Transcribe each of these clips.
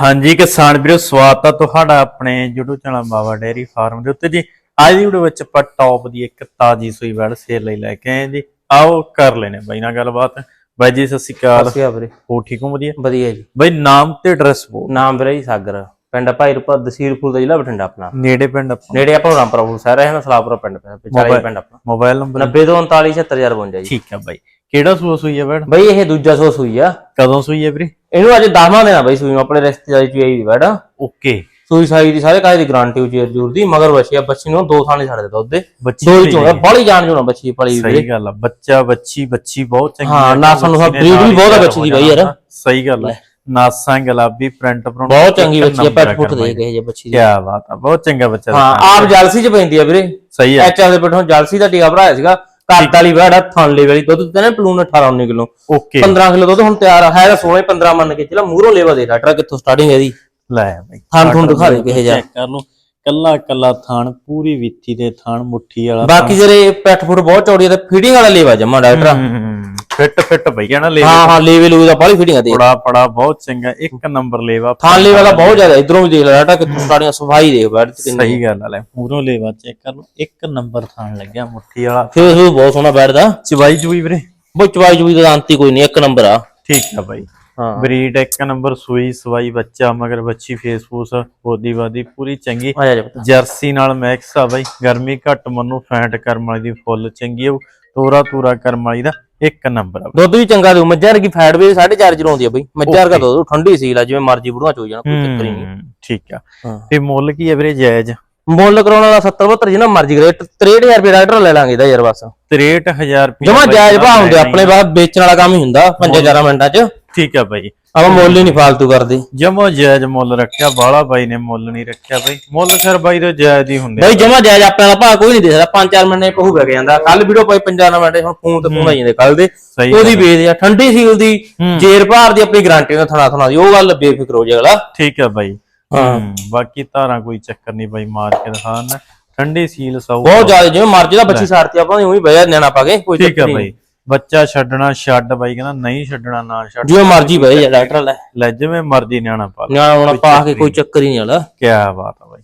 ਹਾਂਜੀ ਕਿਸਾਨ ਵੀਰੋ ਸਵਾਗਤ ਆ ਤੁਹਾਡਾ ਆਪਣੇ YouTube channel Baba dairy farm ਦੇ ਉੱਤੇ ਜੀ। ਅੱਜ ਦੀ ਵੀਡੀਓ ਵਿੱਚ ਆਪਾਂ ਟੌਪ ਦੀ ਇੱਕ ਤਾਜੀ ਸੂਈ ਵੜ ਸੇਲ ਲਈ ਲੈ ਕੇ ਆਏ ਜੀ। ਆਓ ਕਰ ਲੈਨੇ ਬਾਈ ਨਾਲ ਗੱਲਬਾਤ। ਬਾਈ ਜੀ ਸਤਿ ਸ਼੍ਰੀ ਅਕਾਲ। ਵੀਰੇ। ਹੋ ਠੀਕ ਹੋ ਵਧੀਆ? ਵਧੀਆ ਜੀ। ਬਾਈ ਨਾਮ ਤੇ ਐਡਰੈਸ ਬੋਲ। ਨਾਮ ਵੀਰੇ ਜੀ ਸਾਗਰ। ਪਿੰਡ ਭਾਈਰਪੁਰ ਦਸੀਰਪੁਰ ਦਾ ਜ਼ਿਲ੍ਹਾ ਬਠਿੰਡਾ ਆਪਣਾ। ਨੇੜੇ ਪਿੰਡ ਆਪਣਾ। ਨੇੜੇ ਆਪਾਂ ਰਾਮਪੁਰ ਸ਼ਹਿਰ ਹੈ ਨਾ ਸਲਾਪੁਰ ਪਿੰਡ ਪਿੰਡ ਆਪਣਾ। ਮੋਬਾਈਲ ਨੰਬਰ 9039476052 ਜੀ। ਠੀਕ ਆ ਬਾਈ। ਕਿਹੜਾ ਸੂਆ ਸੂਈ ਆ ਵੜ ਬਈ ਇਹ ਦੂਜਾ ਸੋ ਸੂਈ ਆ। ਕਦੋਂ ਸੂਈ ਆ ਵੀਰੇ? ਇਹਨੂੰ ਅੱਜ 10ਵਾਂ ਦੇਣਾ ਬਈ ਸੂਈ ਨੂੰ ਆਪਣੇ ਰਿਸ਼ਤੇਦਾਰੀ ਚ ਆਈ ਬੈਠ ਓਕੇ। ਸੂਈ ਸਾਈ ਦੀ ਸਾਰੇ ਕਾਹੇ ਦੀ ਗਾਰੰਟੀ ਉਚੀ ਜੂਰ ਦੀ ਮਗਰ ਬੱਚੀ ਆ ਬੱਚੀ ਨੂੰ ਦੋ ਥਾਂ ਨਹੀਂ ਛੱਡ ਦਿੱਤਾ ਉਹਦੇ। ਬੱਚੀ ਦੋ ਵੀ ਹੀ ਚੋਣਾ ਬੜੀ ਜਾਣ ਜੋਣਾ ਬੱਚੀ ਪਲੀ ਸਹੀ ਗੱਲ ਆ ਬੱਚਾ ਬੱਚੀ ਬੱਚੀ ਬਹੁਤ ਚੰਗੀ ਹਾਂ, ਆ, ਬੱਚੀ ਨੇ breed ਵੀ ਨਾਲ ਹੀ ਬਹੁਤ ਆ ਬੱਚੀ ਦੀ ਬਾਈ ਯਾਰ। ਸਹੀ ਗੱਲ ਹੈ ਨਾਸਾਂ ਗੁਲਾਬੀ ਪ੍ਰਿੰਟ ਪ੍ਰਿੰਟ ਬਹੁਤ ਚੰਗੀ ਬੱਚੀ ਆ ਪੈਟ ਪੁੱਟ ਦੇ ਗਏ ਜੇ ਬੱਚੀ ਦੀ। ਕੀ ਬਾਤ ਆ ਬਹੁਤ ਚੰਗਾ ਬੱਚਾ ਹਾਂ ਆਪ ਜਲਸੀ ਚ ਪੈਂਦੀ ਆ ਵੀਰੇ। ਸਹੀ ਹੈ ਐਚਆਰ ਦੇ ਪਿੱਠੋਂ ਜਲਸੀ ਦਾ ਟੀਕਾ ਭਰਾਇਆ ਸੀਗਾ। ਘਰ ਵਾਲੀ ਵੜਾ ਥਾਂਲੇ ਵਾਲੀ ਦੁੱਧ ਤੇ ਨਾ ਪਲੂਨ 18 19 ਕਿਲੋ। ਓਕੇ। 15 ਕਿਲੋ ਦੁੱਧ ਹੁਣ ਤਿਆਰ ਆ ਹੈ ਤਾਂ 16 15 ਮੰਨ ਕੇ ਚਲਾ ਮੂਹਰੋਂ ਲੇਵਾ ਦੇ ਡਾਕਟਰ ਕਿੱਥੋਂ ਸਟਾਰਟਿੰਗ ਇਹਦੀ? ਲੈ ਬਈ ਥਾਣ ਥੁਣ ਦਿਖਾ ਦੇ ਕਿਹੇ ਜਾ ਚੈੱਕ ਕਰ ਲਓ ਕੱਲਾ ਕੱਲਾ ਥਾਣ ਪੂਰੀ ਵਿੱਥੀ ਦੇ ਥਾਣ ਮੁੱਠੀ ਵਾਲਾ ਬਾਕੀ ਜਿਹੜੇ ਪੈਟ ਫੁੱਟ ਬਹੁਤ ਚੌੜੀ ਆ ਤੇ ਫੀਡਿੰਗ ਵਾਲਾ ਲੇਵਾ ਜਮਾ ਡਾਕਟਰ। ਫਿੱਟ ਫਿੱਟ ਭਈ ਨਾ ਲੈ ਹਾਂ ਹਾਂ ਲੇਵੇ ਲੂਵੇ ਦਾ ਬਾਹਲੀ ਫੀਡਿੰਗ ਆ ਦੇ ਪੜਾ ਪੜਾ ਬਹੁਤ ਚੰਗਾ ਇੱਕ ਨੰਬਰ ਲੈਵਾ ਥਾਂ ਲੇਵਾ ਦਾ ਬਹੁਤ ਜ਼ਿਆਦਾ ਇਧਰੋਂ ਵੀ ਦੇਖ ਲੈ ਡਾਕਟਰ ਕਿੱਥੋਂ ਸਟਾਰਟਿੰਗ ਸਫ਼ਾਈ ਦੇਖ ਬੈਠ ਤੇ ਸਹੀ ਗੱਲ ਆ ਲੈ ਪੂਰੋਂ ਲੈਵਾ ਚੈੱਕ ਕਰ ਲਓ ਇੱਕ ਨੰਬਰ ਥਾਣ ਲੱਗਿਆ ਮੁੱਠੀ ਵਾਲਾ। ਫੇਸ ਵੀ ਬਹੁਤ ਸੋਹਣਾ ਬੈਠਦਾ ਚਵਾਈ ਚੁਈ ਵੀਰੇ? ਬਹੁਤ ਚਵਾਈ ਚੁਈ ਦਾ ਅੰਤੀ ਕੋਈ ਨਹੀਂ ਇੱਕ ਨੰਬਰ ਆ। ਠੀਕ ਆ ਬਾਈ। ਹਾਂ। ਬਰੀਡ ਇੱਕ ਨੰਬਰ ਸੂਈ ਸਵਾਈ ਬੱਚਾ ਮਗਰ ਬੱਚੀ ਫੇਸ ਫੂਸ ਬੋਦੀ ਬਾਦੀ ਪੂਰੀ ਚੰਗੀ। ਜਰਸੀ ਨਾਲ ਮੈਕਸ ਆ ਬਾਈ ਗਰਮੀ ਘੱਟ ਮੰਨੂ ਫੈਂਟ ਕਰਮ ਵਾਲੀ ਦੀ ਫੁੱਲ ਚੰਗੀ ਆ ਤੋਰਾ ਤੂਰਾ ਕਰਮ ਵਾਲੀ ਦਾ। ਇੱਕ ਨੰਬਰ ਆ ਦੁੱਧ ਵੀ ਚੰਗਾ ਦਿਓ ਮੱਝਾਂ ਵਰਗੀ ਫੈਟ ਵੀ 4.5 ਜਰ ਆਉਂਦੀ ਆ ਬਈ। ਮੱਝਾਂ ਵਰਗਾ ਦੁੱਧ ਠੰਡੀ ਸੀ ਲਾ ਜਿਵੇਂ ਮਰਜ਼ੀ ਬੁੜਵਾ ਚੋ ਜਾਣਾ ਕੋਈ ਚੱਕਰ ਹੀ ਨਹੀਂ। ਹੂੰ, ਠੀਕ ਆ। ਹਾਂ। ਤੇ ਮੁੱਲ ਕੀ ਹੈ ਵੀਰੇ ਜਾਇਜ਼? ਮੁੱਲ ਕਰਾਉਣ ਵਾਲਾ 70 72 ਜਿੰਨਾ ਮਰਜ਼ੀ ਕਰੇ 63000 ਰੁਪਏ ਡਾਕਟਰ ਲੈ ਲਾਂਗੇ ਇਹਦਾ ਯਾਰ ਬਸ। 63000 ਰੁਪਏ ਜਮਾ ਜਾਇਜ਼ ਭਾਅ ਹੁੰਦੇ ਆਪਣੇ ਬਾਅਦ ਵੇਚਣ ਵਾਲਾ ਕੰਮ ਹੀ ਹੁੰਦਾ 5-4 ਮਿੰਟਾਂ 'ਚ। ਠੀਕ ਆ ਬਾਈ। ਆਪਾਂ ਮੁੱਲ ਹੀ ਨਹੀਂ ਫਾਲਤੂ ਕਰਦੇ। ਜਮੋ ਜਾਇਜ਼ ਮੁੱਲ ਰੱਖਿਆ ਬਾਲਾ ਬਾਈ ਨੇ ਮੁੱਲ ਨਹੀਂ ਰੱਖਿਆ ਬਾਈ। ਮੁੱਲ ਫਿਰ ਬਾਈ ਦੇ ਜਾਇਜ਼ ਹੀ ਹੁੰਦੇ ਆ। ਬਈ ਜਮਾ ਜਾਇਜ਼ ਆਪਣੇ ਵਾਲਾ ਭਾਅ ਕੋਈ ਨਹੀਂ ਦੇ ਸਕਦਾ 5-4 ਮਿੰਟ ਪਹੂ ਵਗ ਜਾਂਦਾ। ਕੱਲ ਵੀਡੀਓ ਪਾਈ 5 ਮਿੰਟ ਹੁਣ ਫੋਨ ਤੇ ਫੋਨ ਆਈ ਜਾਂਦੇ ਕੱਲ ਦੇ। ਸਹੀ ਉਹਦੀ ਵੇਚ ਆ ਠੰਡੀ ਸੀਲ ਦੀ। ਜੇਰ ਭਾਰ ਦੀ ਆਪਣੀ ਗਾਰੰਟੀ ਨਾਲ ਥਣਾ ਥਣਾ ਦੀ। ਉਹ ਗੱਲ ਬੇਫਿਕਰ ਹੋ ਜਾਏ ਅਗਲਾ। ਠੀਕ ਆ ਬਾਈ। ਹਾਂ। ਬਾਕੀ ਧਾਰਾਂ ਕੋਈ ਚੱਕਰ ਨਹੀਂ ਬਾਈ ਮਾਰ ਕੇ ਦਿਖਾਣ ਠੰਡੀ ਸੀਲ ਸੌ ਬਹੁਤ ਜ਼ਿਆਦਾ ਜਿਵੇਂ ਮਰਜ਼ੀ ਦਾ ਬੱਚੀ ਸਾਰਤੀ ਆਪਾਂ ਉਹੀ ਬਹਿ ਨਿਆਣਾ ਪਾ ਕੇ ਕੋਈ ਠੀਕ ਚੱਕਰ ਆ ਨਹੀਂ। ਬਾਈ। ਬੱਚਾ ਛੱਡਣਾ ਛੱਡ ਬਾਈ ਕਹਿੰਦਾ ਨਹੀਂ ਛੱਡਣਾ ਨਾ ਛੱਡ ਜਿਵੇਂ ਮਰਜ਼ੀ ਬਹਿ ਜਾ ਡਾਕਟਰ ਲੈ। ਲੈ ਜਿਵੇਂ ਮਰਜ਼ੀ ਨਿਆਣਾ ਪਾ ਲੈ। ਨਿਆਣਾ ਹੋਣਾ ਪਾ ਕੇ ਕੋਈ ਚੱਕਰ ਹੀ ਨਹੀਂ ਵਾਲਾ। ਕੀ ਬਾਤ ਆ ਬਾਈ।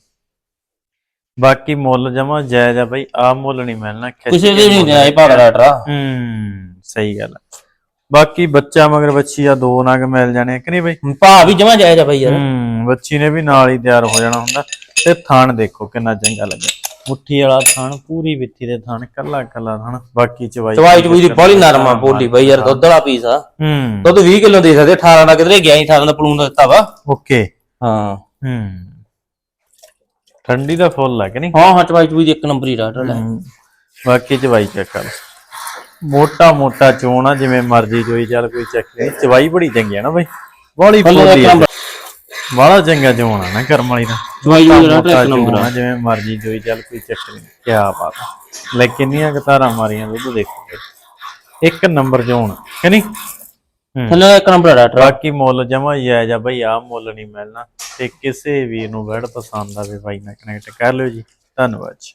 ਬਾਕੀ ਮੁੱਲ ਜਮਾ ਜਾਇਜ਼ ਆ ਬਾਈ ਆ ਮੁੱਲ ਨਹੀਂ ਮਿਲਣਾ ਖਿੱਚ ਕਿਸੇ ਕੇ ਦੇ ਨਹੀਂ ਮੁੱਲ ਦੇਣਾ ਇਹ ਡਾਕਟਰ ਹੂੰ ਸਹੀ ਗੱਲ ਆ। ਬਾਕੀ ਬੱਚਾ ਮਗਰ ਬੱਚੀ ਆ ਦੋ ਨਗ ਮਿਲ ਜਾਣੇ ਕਿ ਨਹੀਂ ਬਾਈ? ਭਾਅ ਵੀ ਜਮਾ ਜਾਇਜ਼ ਆ ਬਈ ਯਾਰ। ਹੂੰ ਬੱਚੀ ਨੇ ਵੀ ਨਾਲ ਹੀ ਤਿਆਰ ਹੋ ਜਾਣਾ ਹੁੰਦਾ। ਤੇ ਥਾਣ ਦੇਖੋ ਕਿੰਨਾ ਚੰਗਾ ਲੱਗਿਆ। ਮੁੱਠੀ ਵਾਲਾ ਥਾਣ ਪੂਰੀ ਵਿੱਥੀ ਦੇ ਥਾਣ ਕੱਲਾ ਕੱਲਾ ਥਾਣ ਬਾਕੀ ਚਵਾਈ ਚਵਾਈ ਚੁਈ ਦੀ ਬੜੀ ਨਰਮ ਆ ਬੋਲੀ ਬਈ ਯਾਰ ਦੁੱਧ ਵਾਲਾ ਪੀਸ ਆ। ਹੂੰ। ਦੁੱਧ 20 ਕਿਲੋ ਦੇ ਸਕਦੇ 18 ਦਾ ਕਿਧਰੇ ਗਿਆ ਹੀ 18 ਦਾ ਪਲੂਨ ਦਾ ਦਿੱਤਾ ਵਾ। ਓਕੇ। ਹਾਂ। ਹੂੰ। ਠੰਡੀ ਦਾ ਫੁੱਲ ਲੱਗ ਨਹੀਂ? ਹਾਂ ਹਾਂ ਚਵਾਈ ਚੁਈ ਦੀ ਇੱਕ ਨੰਬਰ ਹੀ ਡਾਕਟਰ ਲੈ ਬਾਕੀ ਚਵਾਈ ਚੈੱਕ ਕਰ ਮੋਟਾ ਮੋਟਾ ਚੋਣ ਆ ਜਿਵੇਂ ਮਰਜ਼ੀ ਚੋਈ ਚੱਲ ਕੋਈ ਚੱਕ ਨਹੀਂ। ਚਵਾਈ ਬੜੀ ਚੰਗੀ ਆ ਨਾ ਬਈ। ਦਾ ਫੁੱਲੀ ਬੜਾ ਚੰਗਾ ਆ ਨਾ ਕਰਮ ਵਾਲੀ ਦਾ ਚਵਾਈ ਚੁਈ ਦਾ ਮੋਟਾ ਡਾਕਟਰ ਇੱਕ ਚੋਣ ਨੰਬਰ ਆ। ਜਿਵੇਂ ਮਰਜ਼ੀ ਚੋਈ ਚੱਲ ਕੋਈ ਚੱਕ ਨਹੀਂ ਕੀ ਬਾਤ। ਲੈ ਕਿੰਨੀਆਂ ਕਤਾਰਾਂ ਮਾਰੀਆਂ ਦੁੱਧ ਦੇਖੋ। ਇੱਕ ਨੰਬਰ ਚੋਣ ਕਿ ਨਹੀਂ? ਥੱਲੇ ਇੱਕ ਨੰਬਰ ਆ ਬਾਕੀ ਮੁੱਲ ਜਮਾ ਜਾਇਜ਼ ਆ ਬਈ ਆ ਮੁੱਲ ਨਹੀਂ ਮਿਲਣਾ। ਤੇ ਕਿਸੇ ਵੀਰ ਨੂੰ ਵੜ ਪਸੰਦ ਆਵੇ ਬਾਈ ਨਾਲ ਕਨੈਕਟ ਕਰ ਲਿਓ ਜੀ। ਧੰਨਵਾਦ ਜੀ।